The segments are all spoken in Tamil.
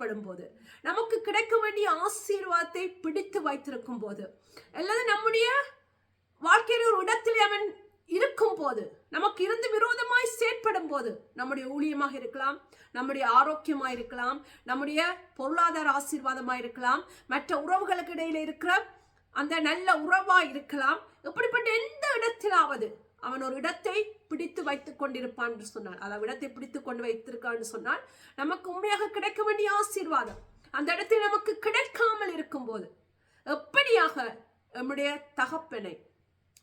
ஏற்படும் போது நமக்கு கிடைக்க வேண்டிய ஆசீர்வாதத்தை பிடித்து வைத்திருக்கும் போது அல்லது நம்முடைய வாழ்க்கையில் ஒரு இடத்தில் அவன் இருக்கும் போது நமக்கு இருந்து விரோதமாய் செயற்படும் போது நம்முடைய ஊழியமாக இருக்கலாம் நம்முடைய ஆரோக்கியமாக இருக்கலாம் நம்முடைய பொருளாதார ஆசீர்வாதமாக இருக்கலாம் மற்ற உறவுகளுக்கு இடையில இருக்கிற அந்த நல்ல உறவா இருக்கலாம் இப்படிப்பட்ட எந்த இடத்திலாவது அவன் ஒரு இடத்தை பிடித்து வைத்துக் கொண்டிருப்பான் என்று சொன்னான். அதாவது இடத்தை பிடித்து கொண்டு வைத்திருக்கான்னு சொன்னால் நமக்கு உண்மையாக கிடைக்க வேண்டிய ஆசீர்வாதம் அந்த இடத்தில் நமக்கு கிடைக்காமல் இருக்கும்போது எப்படியாக நம்முடைய தகப்பனை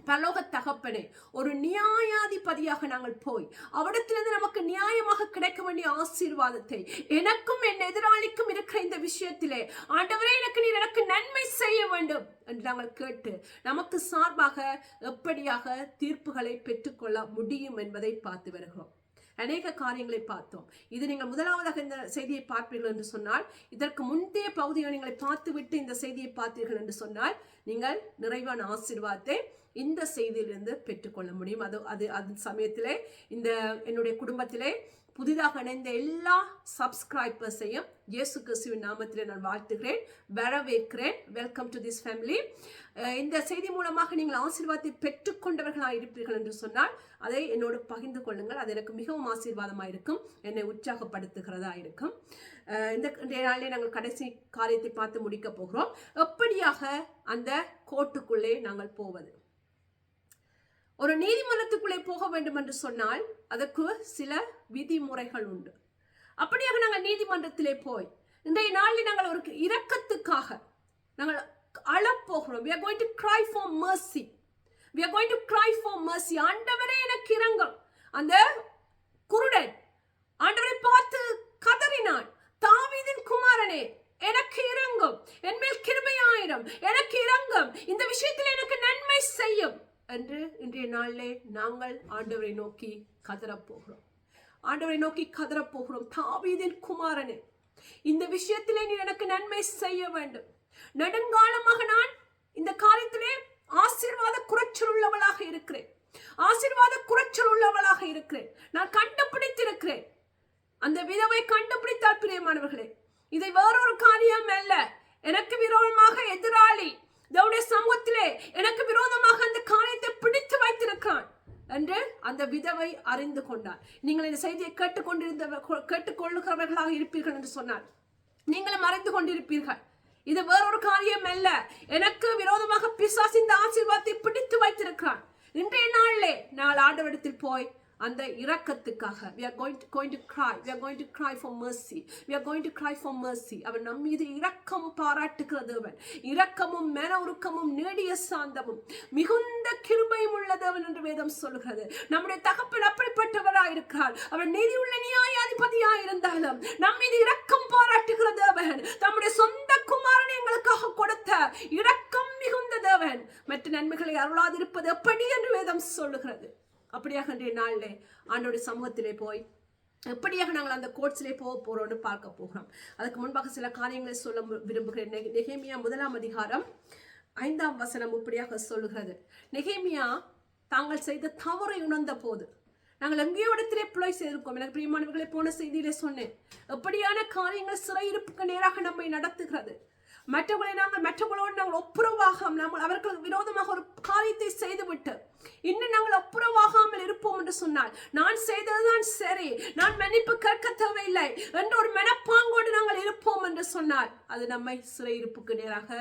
பரலோக தகப்பனே ஒரு நியாயாதிபதியாக நாங்கள் போய் அவடத்திலிருந்து நமக்கு நியாயமாக கிடைக்க வேண்டிய ஆசீர்வாதத்தை எனக்கும் என் எதிராளிக்கும் இருக்கிற இந்த விஷயத்திலே ஆண்டவரே எனக்கு நீர் எனக்கு நன்மை செய்ய வேண்டும் என்று நாங்கள் கேட்டு நமக்கு சார்பாக எப்படியாக தீர்ப்புகளை பெற்றுக்கொள்ள முடியும் என்பதை பார்த்து வருகிறோம். அநேக காரியங்களை பார்த்தோம். இது நீங்கள் முதலாவதாக இந்த செய்தியை பார்ப்பீர்கள் என்று சொன்னால் இதற்கு முந்தைய பகுதியை நீங்கள் பார்த்துவிட்டு இந்த செய்தியை பார்த்தீர்கள் என்று சொன்னால் நீங்கள் நிறைவான ஆசீர்வாதத்தை இந்த செய்தியிலிருந்து பெற்றுக்கொள்ள முடியும். அது அது அது சமயத்திலே இந்த என்னுடைய குடும்பத்திலே புதிதாக இணைந்த எல்லா சப்ஸ்கிரைபர்ஸையும் இயேசு கிறிஸ்துவின் நாமத்திலே நான் வாழ்த்துகிறேன் வரவேற்கிறேன். வெல்கம் டு திஸ் ஃபேமிலி இந்த செய்தி மூலமாக நீங்கள் ஆசீர்வாதத்தை பெற்றுக்கொண்டவர்களாக இருப்பீர்கள் என்று சொன்னால் அதை என்னோடு பகிர்ந்து கொள்ளுங்கள். அது எனக்கு மிகவும் ஆசீர்வாதமாக இருக்கும். என்னை உற்சாகப்படுத்துகிறதா இருக்கும். இந்த நாளிலே நாங்கள் கடைசி காரியத்தை பார்த்து முடிக்க போகிறோம். எப்படியாக அந்த கோட்டுக்குள்ளே நாங்கள் போவது? ஒரு நீதிமன்றத்துக்குள்ளே போக வேண்டும் என்று சொன்னால் அதற்கு சில விதிமுறைகள் உண்டு. அப்படியாக நாங்கள் நீதிமன்றத்திலே போய் இன்றைய நாளில் நாங்கள் ஒரு இரக்கத்துக்காக நாங்கள் அழப்போகிறோம். We are going to cry for mercy we are going to cry for mercy ஆண்டவரே எனக்கு இரங்கம். அந்த குருடன் ஆண்டவரை பார்த்து கதறினான். தாவீதின் குமாரனே எனக்கு இரங்கும். என்மேல் கிருபையாயிரம். எனக்கு இரங்கும். இந்த விஷயத்தில் எனக்கு நன்மை செய்யும். என்று இன்றைய நாளிலே நாங்கள் ஆண்டவரை நோக்கி கதறப்போகிறோம் ஆண்டவரை நோக்கி கதறப்போகிறோம் தாவீதின் குமாரனே இந்த விஷயத்திலே நீ எனக்கு நன்மை செய்ய வேண்டும். நெடுங்காலமாக நான் இந்த காரியத்திலே ஆசீர்வாத குறைச்சல் உள்ளவளாக இருக்கிறேன். ஆசீர்வாத குறைச்சல் உள்ளவளாக இருக்கிறேன். நான் கண்டுபிடித்திருக்கிறேன். அந்த விதவை கண்டுபிடித்தால் பிரியமானவர்களே இதை வேறொரு காரியம் அல்ல. எனக்கு விரோதமாக எதிராளி தேவனுடைய சமூகத்திலே எனக்கு விரோதமாக அந்த காரியத்தை பிடித்து வைத்திருக்கான் என்று அந்த விதவை அறிந்து கொண்டார். நீங்கள் இந்த செய்தியை கேட்டுக்கொண்டிருந்த கேட்டுக்கொள்ளுகிறவர்களாக இருப்பீர்கள் என்று சொன்னார். நீங்களும் அறிந்து கொண்டிருப்பீர்கள். இது வேறொரு காரியம் அல்ல. எனக்கு விரோதமாக பிசாசு இந்த ஆசீர்வாதத்தை பிடித்து வைத்திருக்கிறான். இன்றைய நாளிலே நாள் ஆண்டவரிடத்தில் போய் அந்த இரக்கத்துக்காக. We are going to going to cry we are going to cry for mercy we are going to cry for mercy அவன் நம் மீது இரக்கம் பாராட்டுகிற தேவன் இரக்கமும் மன உருக்கமும் நேடிய சாந்தமும். மிகுந்த கிருபையும் உள்ள தேவன் என்று வேதம் சொல்கிறது நம்முடைய தகப்பன் அப்படிப்பட்டவராக இருக்கிறார். அவர் நீதியுள்ள நியாயாதிபதியாய் இருந்தாலும் நம் மீது இரக்கம் பாராட்டுகிற தேவன் தம்முடைய சொந்த குமாரனை எங்களுக்காக கொடுத்த இரக்கம் மிகுந்த தேவன் மற்ற நன்மைகளை அருளாதிருப்பது எப்படி என்று வேதம் சொல்லுகிறது. அப்படியாக இன்றைய நாளில் ஆண்டோடைய சமூகத்திலே போய் எப்படியாக நாங்கள் அந்த கோட்ஸ்லே போக போகிறோம்னு பார்க்க போகிறோம். அதுக்கு முன்பாக சில காரியங்களை சொல்ல விரும்புகிறேன். நெ- நெகேமியா முதலாம் அதிகாரம் ஐந்தாம் வசனம் இப்படியாக சொல்லுகிறது. நெகேமியா தாங்கள் செய்த தவறை உணர்ந்த போது நாங்கள் எங்கேயோ இடத்திலே பிழை செய்திருக்கோம். எனக்கு பிரியமானவர்களை போன செய்தியிலே சொன்னேன். எப்படியான காரியங்கள் சிறையிருப்புக்கு நேராக நம்மை நடத்துகிறது. மற்றவர்களை நாங்கள் மற்றவர்களோடு நாங்கள் ஒப்புரவாகாமல் நாங்கள் அவர்களுக்கு விரோதமாக ஒரு காரியத்தை செய்துவிட்டு இன்னும் நாங்கள் ஒப்புரவாகாமல் இருப்போம் என்று சொன்னால் நான் செய்ததுதான் சரி. நான் மன்னிப்பு கேட்க தேவையில்லை. என்ற ஒரு மனப்பாங்கோடு நாங்கள் இருப்போம் என்று சொன்னால் அது நம்மை சிறையிருப்புக்கு நேராக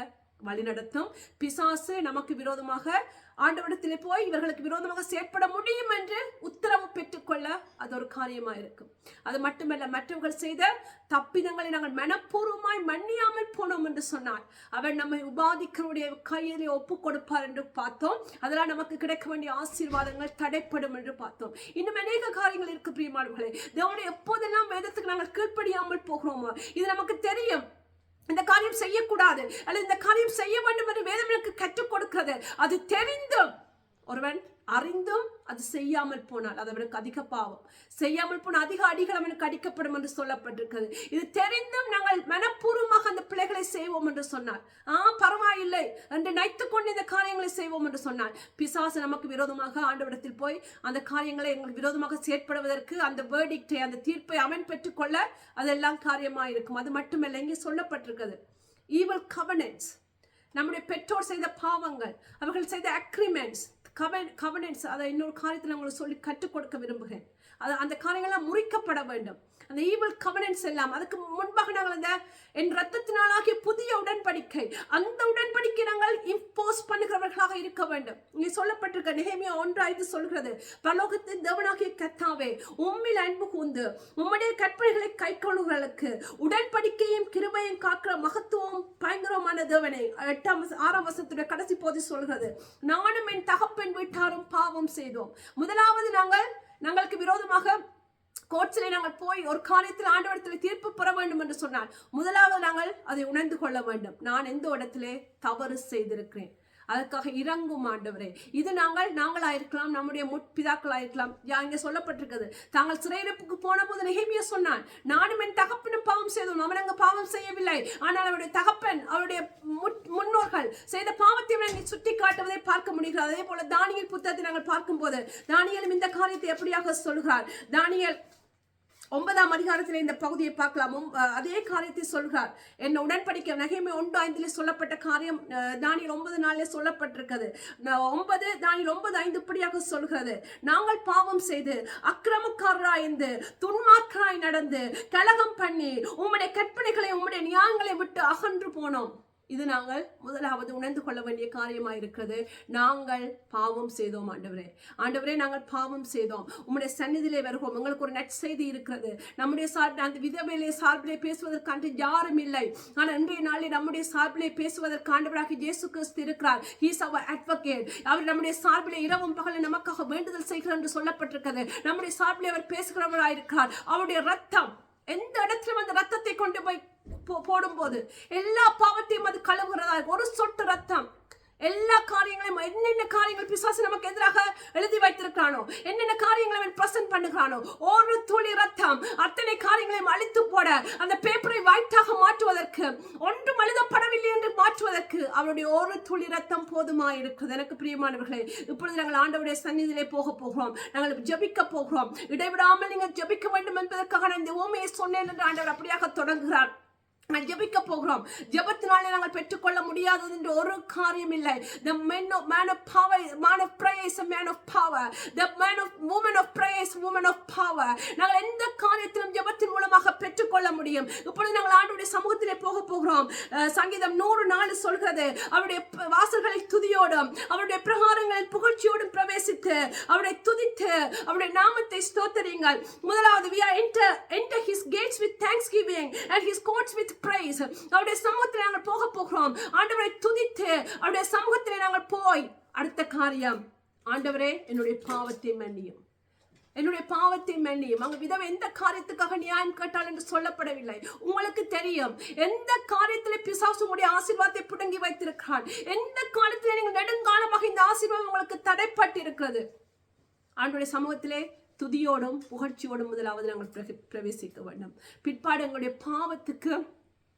வழிநடத்தும். பிசாசு நமக்கு விரோதமாக ஆண்டவரிடத்திலே போய் இவர்களுக்கு விரோதமாக செயற்பட முடியும் என்று உத்தரவு பெற்றுக்கொள்ள அது ஒரு காரியமா இருக்கும். அது மட்டுமல்ல மற்றவர்கள் செய்த தப்பிதங்களை நாங்கள் மனப்பூர்வமாய் மன்னியாமல் போனோம் என்று சொன்னார். அவர் நம்மை உபாதிக்கிறவருடைய கையிலே ஒப்பு கொடுப்பார் என்று பார்த்தோம். அதெல்லாம் நமக்கு கிடைக்க வேண்டிய ஆசீர்வாதங்கள் தடைப்படும் என்று பார்த்தோம். இன்னும் அநேக காரியங்கள் இருக்கு பிரியமானவர்களே. தேவனை எப்போதெல்லாம் வேதத்துக்கு நாங்கள் கீழ்ப்படியாமல் போகிறோமோ இது நமக்கு தெரியும். இந்த காரியம் செய்யக்கூடாது. அல்லது இந்த காரியம் செய்ய வேண்டும் என்று வேதம் எனக்கு கற்றுக் கொடுக்கிறது. அது தெரிந்தும் ஒருவன் அறிந்தும் அது செய்யாமல் போனால் அது அவனுக்கு அதிக பாவம். செய்யாமல் போன அதிக அடிகள் அவனுக்கு அடிக்கப்படும் என்று சொல்லப்பட்டிருக்கிறது. இது தெரிந்தும் நாங்கள் மனப்பூர்வமாக அந்த பிள்ளைகளை செய்வோம் என்று சொன்னார். ஆ பரவாயில்லை என்று நினைத்துக் கொண்டு இந்த காரியங்களை செய்வோம் என்று சொன்னார். பிசாசு நமக்கு விரோதமாக ஆண்டவிடத்தில் போய் அந்த காரியங்களை எங்களுக்கு விரோதமாக செயற்படுவதற்கு அந்த வேர்டிக்டை அந்த தீர்ப்பை அவன் பெற்றுக்கொள்ள அதெல்லாம் காரியமாக இருக்கும் அது மட்டுமல்ல இங்கே சொல்லப்பட்டிருக்கிறது. ஈவல் கவனன்ஸ் நம்முடைய பெற்றோர் செய்த பாவங்கள் அவர்கள் செய்த அக்ரிமெண்ட்ஸ் கவன் கவனன்ஸ் அதை இன்னொரு காரியத்தில் உங்களுக்கு சொல்லி கற்றுக் கொடுக்க விரும்புகிறேன். அது அந்த காரியங்கள்லாம் முறிக்கப்பட வேண்டும். அந்த ஈவல் கவனன்ஸ் எல்லாம் அதுக்கு முன்பாக நாங்கள் அந்த என் ரத்தத்தினாலாகிய புதிய உடன்படிக்கை அந்த உடன்படிக்கை நாங்கள் இம்போஸ் பண்ணுகிறவர்களாக இருக்க வேண்டும். இங்கே சொல்லப்பட்டிருக்க நிகழ்மையா ஒன்றாய்ந்து சொல்கிறது பலோகத்தின் தேவனாகிய கத்தாவே உம்மில் அன்பு கூந்து உம்முடைய கற்பனைகளை கை கொள்ளுகிறவர்களுக்கு உடன்படிக்கையும் கிருபையும் காக்கிற மகத்துவம் பயங்கரமான தேவனை எட்டாம் ஆறாம் வசத்துடைய கடைசி போது சொல்கிறது நானும் என் தகப்பெண் வீட்டாரும் பாவம் செய்தோம். முதலாவது நாங்கள் நாங்களுக்கு விரோதமாக கோட்ஸிலே நாங்கள் போய் ஒரு காரியத்தில் ஆண்டவரத்தில் தீர்ப்பு பெற வேண்டும் என்று சொன்னால் முதலாவது நாங்கள் அதை உணர்ந்து கொள்ள வேண்டும். நான் எந்த இடத்திலே தவறு செய்திருக்கிறேன்? அதுக்காக இறங்கும் ஆண்டவரே. இது நாங்கள் நாங்களாயிருக்கலாம் நம்முடைய முற்பிதாக்களாயிருக்கலாம் யா இங்கே சொல்லப்பட்டிருக்கிறது. தாங்கள் சிறையிருப்புக்கு போன போது நெகேமியா சொன்னான் நானும் என் தகப்பனும் பாவம் செய்தோம். அவன் அங்கே பாவம் செய்யவில்லை. ஆனால் அவருடைய தகப்பன் அவருடைய முன்னோர்கள் செய்த பாவத்தை அவனை சுட்டி காட்டுவதை பார்க்க முடிகிறது. அதே போல தானியல் புத்தகத்தை நாங்கள் பார்க்கும்போது தானியலும் இந்த காரியத்தை எப்படியாக சொல்கிறார்? தானியல் ஒன்பதாம் அதிகாரத்தில் இந்த பகுதியை பார்க்கலாம். அதே காரியத்தை சொல்கிறார். என்ன உடன்படிக்கை நகைமை ஒன்று ஐந்தில் சொல்லப்பட்ட காரியம் தானியில் ஒன்பது நாளில் சொல்லப்பட்டிருக்கிறது. ஒன்பது தானியில் ஒன்பது ஐந்து இப்படியாக சொல்கிறது. நாங்கள் பாவம் செய்து அக்கிரமக்காரராய்ந்து துன்மார்க்கராய் நடந்து கலகம் பண்ணி உம்முடைய கற்பனைகளை உம்முடைய நியாயங்களை விட்டு அகன்று போனோம். இது நாங்கள் முதலாவது உணர்ந்து கொள்ள வேண்டிய காரியமாக இருக்கிறது நாங்கள் பாவம் செய்தோம் ஆண்டவரே. ஆண்டவரே நாங்கள் பாவம் செய்தோம். உங்களுடைய சந்நிதியிலே வருகிறோம். உங்களுக்கு ஒரு நற்செய்தி இருக்கிறது. நம்முடைய சார்பில் அந்த விதவையிலே சார்பிலே பேசுவதற்காண்டு யாரும் இல்லை. ஆனால் இன்றைய நாளில் நம்முடைய சார்பிலே பேசுவதற்கு ஆண்டவராக இயேசு கிறிஸ்து இருக்கிறார். ஹீஸ் அவர் அட்வொகேட் அவர் நம்முடைய சார்பிலே இரவும் பகலும் நமக்காக வேண்டுதல் செய்கிறார் என்று சொல்லப்பட்டிருக்கிறது. நம்முடைய சார்பிலே அவர் பேசுகிறவராக இருக்கிறார் அவருடைய ரத்தம் எந்த இடத்திலும் அந்த ரத்தத்தை கொண்டு போய் போடும்போது எல்லா பாவத்தையும் அது கழுவுகிறதா இருக்கும். ஒரு சொட்டு ரத்தம். எல்லா காரியங்களையும் என்னென்ன காரியங்கள் பிசாசு நமக்கு எதிராக எழுதி வைத்திருக்கிறானோ என்னென்ன காரியங்களை அவன் பிரசன்ட் பண்ணுகிறானோ ஒரு துளி ரத்தம் அத்தனை காரியங்களையும் அழித்து போட அந்த பேப்பரை வாய்த்தாக மாற்றுவதற்கு ஒன்றும் எழுதப்படவில்லை என்று மாற்றுவதற்கு அவருடைய ஒரு துளி ரத்தம் போதுமா இருக்குது? எனக்கு பிரியமானவர்களே இப்பொழுது நாங்கள் ஆண்டவருடைய சந்நிதியிலே போக போகிறோம். நாங்கள் ஜபிக்க போகிறோம். இடைவிடாமல் நீங்கள் ஜெபிக்க வேண்டும் என்பதற்காக நான் இந்த ஓமையை சொன்னேன் என்று ஆண்டவர் அப்படியாக தொடங்குகிறார். ஜெபிக்க போகிறோம் ஜெபத்தினாலே நாங்கள் பெற்றுக்கொள்ள முடியாதது என்று ஒரு காரியம் இல்லை the men of man of power man of prayer is a man of power the man of woman of prayer is woman of power நாங்கள் எந்த காரியத்திலும் ஜெபத்தின் மூலமாக பெற்றுக்கொள்ள முடியும். இப்பொழுது நாங்கள் ஆண்டுடைய சமூகத்திலே போக போகிறோம். சங்கீதம் நூறு நாள் சொல்கிறது அவருடைய வாசல்களை வாசல்களில் துதியோடும் அவருடைய பிரகாரங்களில் புகழ்ச்சியோடும் பிரவேசித்து அவரை துதித்து அவருடைய நாமத்தை ஸ்தோத்தரியுங்கள். முதலாவது we are enter enter his gates with thanksgiving and his courts with praise. அவருடைய சமூகத்தில் நாங்கள் போக போகிறோம். ஆண்டவரை துதித்து அவருடைய சமூகத்தில் நாங்கள் போய் அடுத்த காரியம் ஆண்டவரே என்னுடைய பாவத்தை மன்னியும். என்னுடைய பாவத்தை மன்னியும் அங்கு விதவை எந்த காரியத்துக்காக நியாயம் கேட்டால் என்று சொல்லப்படவில்லை. உங்களுக்கு தெரியும் எந்த காரியத்தில் பிசாசு உங்களுடைய ஆசீர்வாதத்தை பிடுங்கி வைத்திருக்கிறான் எந்த காலத்தில் நீங்கள் நெடுங்காலமாக இந்த ஆசீர்வாதம் உங்களுக்கு தடைப்பட்டிருக்கிறது. ஆண்டுடைய சமூகத்திலே துதியோடும் புகழ்ச்சியோடும் முதலாவது நாங்கள் பிரவேசிக்க வேண்டும். பிற்பாடு எங்களுடைய பாவத்துக்கு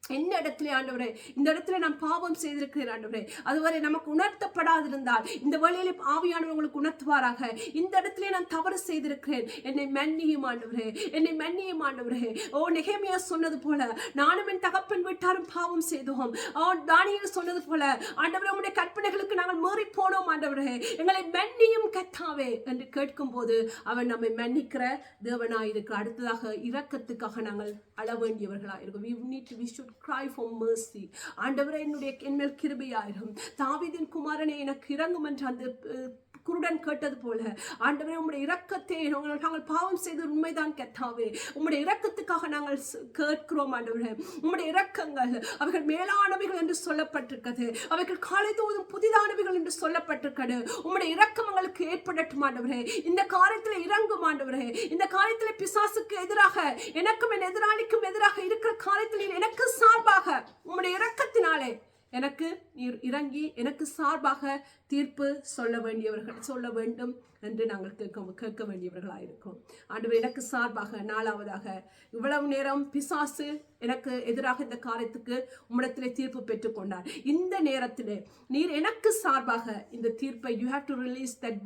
எந்த இடத்துல ஆண்டவரே இந்த இடத்துல நான் பாவம் செய்திருக்கிறேன் ஆண்டவரே. அதுவரை நமக்கு உணர்த்தப்படாதிருந்தால் இந்த வழியிலே ஆவியானவர் உங்களுக்கு உணர்த்துவாராக. இந்த இடத்துல நான் தவறு செய்திருக்கிறேன். என்னை மன்னியும் ஆண்டவரே என்னை மன்னியும் ஆண்டவரே. ஓ நெகேமியா சொன்னது போல நானும் என் தகப்பன் வீட்டாரும் பாவம் செய்தோம். ஓ தானியல் சொன்னது போல ஆண்டவரே உடைய கற்பனைகளுக்கு நாங்கள் மீறி போனோம் ஆண்டவரே. எங்களை மன்னியும் கத்தாவே என்று கேட்கும்போது அவன் நம்மை மன்னிக்கிற தேவனாயிருக்கிறார். அடுத்ததாக இரக்கத்துக்காக நாங்கள் அள வேண்டியவர்களாக இருக்கும் we cry for mercy. ஆண்டவரே என்னுடைய என்மேல் கிருபையாயிரும். தாவிதின் குமாரனை எனக்கு இறங்கும் என்று அந்த குருடன் கேட்டது போல ஆண்டவரே உங்களுடைய இரக்கத்தை நாங்கள் நாங்கள் பாவம் செய்தது உண்மைதான் கெத்தாவே உம்முடைய இரக்கத்துக்காக நாங்கள் கேட்கிறோம் ஆண்டவரே. உங்களுடைய இரக்கங்கள் அவைகள் மேலானவைகள் என்று சொல்லப்பட்டிருக்கிறது. அவைகள் காலை தோதும் புதிதானவைகள் என்று சொல்லப்பட்டிருக்கிறது. உம்முடைய இரக்கம் எங்களுக்கு ஏற்படட்டும் ஆண்டவரே. இந்த காரியத்தில் இறங்கும் ஆண்டவரே. இந்த காரியத்தில் பிசாசுக்கு எதிராக எனக்கும் என் எதிராளிக்கும் எதிராக இருக்கிற காரியத்தில் எனக்கு சார்பாக உம்முடைய இரக்கத்தினாலே எனக்கு நீர் இறங்கி எனக்கு சார்பாக தீர்ப்பு சொல்ல வேண்டியவர்கள் சொல்ல வேண்டும் என்று நாங்கள் கேட்க கேட்க வேண்டியவர்களாக இருக்கோம். ஆண்டு எனக்கு சார்பாக நாலாவதாக இவ்வளவு நேரம் பிசாசு எனக்கு எதிராக இந்த காரியத்துக்கு உம்மிடத்திலே தீர்ப்பு பெற்றுக்கொண்டார். இந்த நேரத்திலே நீர் எனக்கு சார்பாக இந்த தீர்ப்பை you have to release that